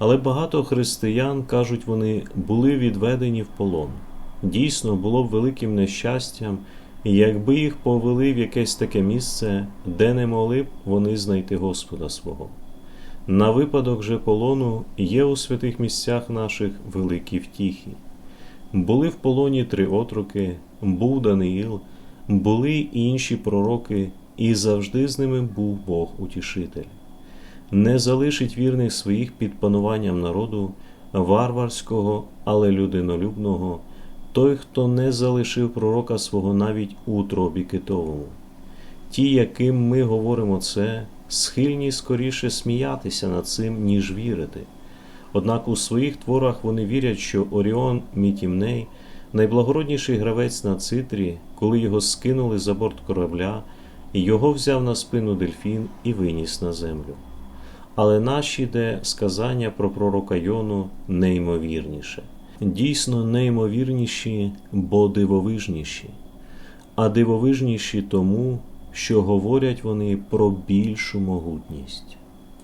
Але багато християн, кажуть вони, були відведені в полон. Дійсно, було б великим нещастям, якби їх повели в якесь таке місце, де не могли б вони знайти Господа свого. На випадок же полону є у святих місцях наших великі втіхи. Були в полоні три отроки, був Даниїл, були й інші пророки, і завжди з ними був Бог утішитель. Не залишить вірних своїх під пануванням народу, варварського, але людинолюбного, той, хто не залишив пророка свого навіть у утробі китовому. Ті, яким ми говоримо це, схильні скоріше сміятися над цим, ніж вірити. Однак у своїх творах вони вірять, що Оріон Мітімней, найблагородніший гравець на цитрі, коли його скинули за борт корабля, його взяв на спину дельфін і виніс на землю. Але наші де сказання про пророка Йону неймовірніше, дійсно неймовірніші, бо дивовижніші, а дивовижніші тому, що говорять вони про більшу могутність.